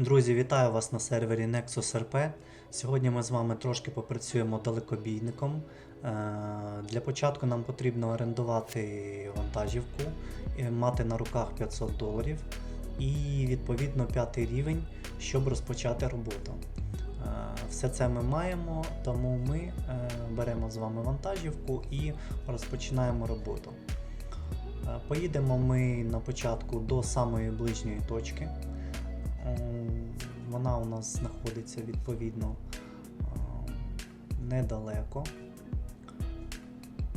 Друзі, вітаю вас на сервері Nexus RP. Сьогодні ми з вами трошки попрацюємо далекобійником. Е, Для початку нам потрібно орендувати вантажівку, мати на руках 500 доларів і відповідно п'ятий рівень, щоб розпочати роботу. Е, Все це ми маємо, тому ми е, беремо з вами вантажівку і розпочинаємо роботу. Поїдемо ми на початку до самої ближньої точки. Вона у нас знаходиться відповідно ем, недалеко.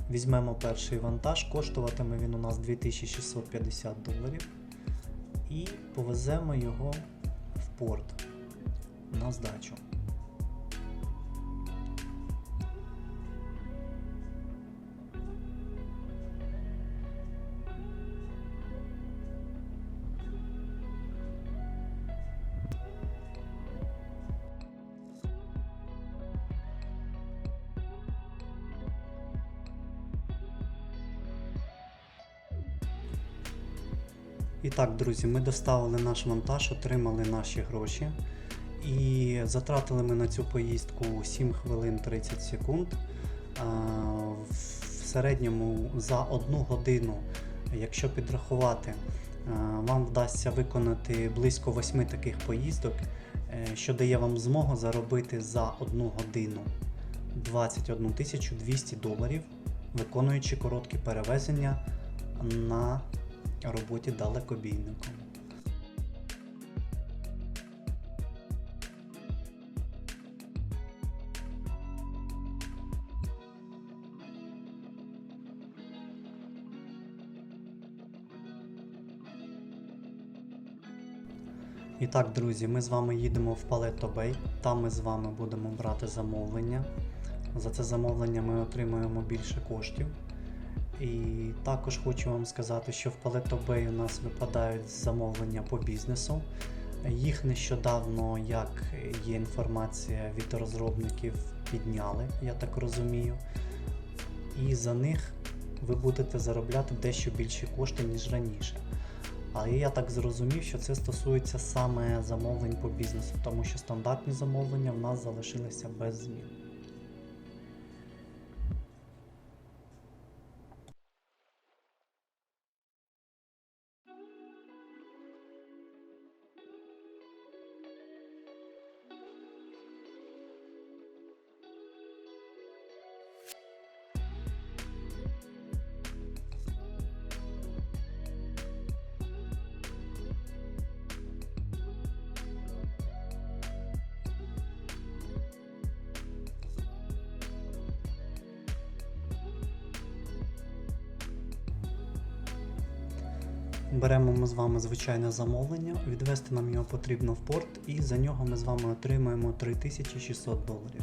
Візьмемо перший вантаж, коштуватиме він у нас 2650 доларів. І повеземо його в порт на здачу. І так, друзі, ми доставили наш вантаж, отримали наші гроші. І затратили ми на цю поїздку 7 хвилин 30 секунд. В середньому за одну годину, якщо підрахувати, вам вдасться виконати близько 8 таких поїздок, е, що дає вам змогу заробити за одну годину 21 200 доларів, виконуючи короткі перевезення на роботі далекобійником. І так, друзі, ми з вами їдемо в Палето Бей. Там ми з вами будемо брати замовлення. За це замовлення ми отримуємо більше коштів. І також хочу вам сказати, що в Палето Бей у нас випадають замовлення по бізнесу. Їх нещодавно, як є інформація від розробників, підняли, я так розумію. І за них ви будете заробляти дещо більші кошти, ніж раніше. Але я так зрозумів, що це стосується саме замовлень по бізнесу, тому що стандартні замовлення в нас залишилися без змін. Беремо ми з вами звичайне замовлення, відвести нам його потрібно в порт, і за нього ми з вами отримаємо 3600 доларів.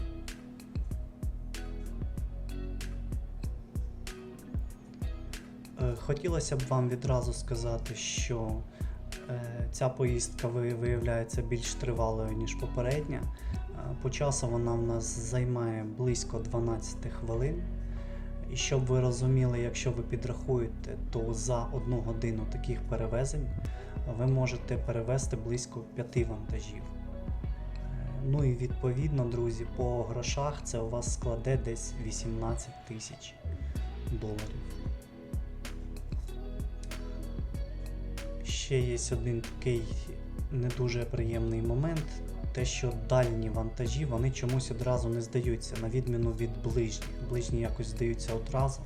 Е, Хотілося б вам відразу сказати, що е, ця поїздка виявляється більш тривалою, ніж попередня. Е, По часу вона в нас займає близько 12 хвилин. І щоб ви розуміли, якщо ви підрахуєте, то за одну годину таких перевезень ви можете перевезти близько 5 вантажів. Е, Ну і відповідно, друзі, по грошах це у вас складе десь 18 тисяч доларів. Ще є один такий не дуже приємний момент, те, що дальні вантажі вони чомусь одразу не здаються, на відміну від ближніх. Ближні якось здаються одразу,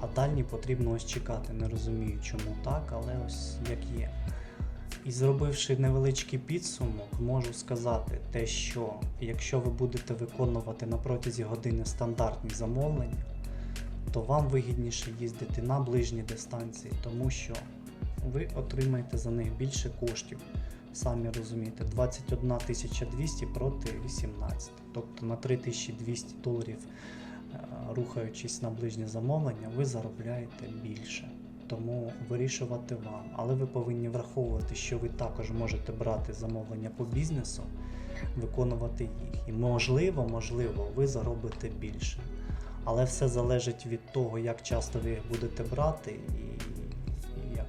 а дальні потрібно ось чекати. Не розумію, чому так, але ось як є. І зробивши невеличкий підсумок, можу сказати те, що якщо ви будете виконувати на протязі години стандартні замовлення, то вам вигідніше їздити на ближні дистанції, тому що ви отримаєте за них більше коштів. Самі розумієте, 21 200 проти 18. Тобто на 3200 доларів, е, рухаючись на ближнє замовлення, ви заробляєте більше. Тому вирішувати вам. Але ви повинні враховувати, що ви також можете брати замовлення по бізнесу, виконувати їх. І можливо, можливо, ви заробите більше. Але все залежить від того, як часто ви їх будете брати і,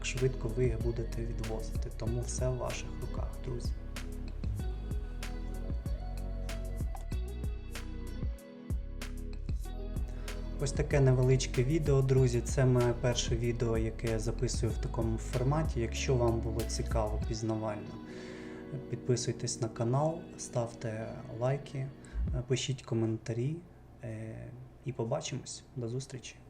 як швидко ви їх будете відвозити. Тому все в ваших руках, друзі. Ось таке невеличке відео, друзі. Це моє перше відео, яке я записую в такому форматі. Якщо вам було цікаво, пізнавально, підписуйтесь на канал, ставте лайки, пишіть коментарі е, і побачимось. До зустрічі!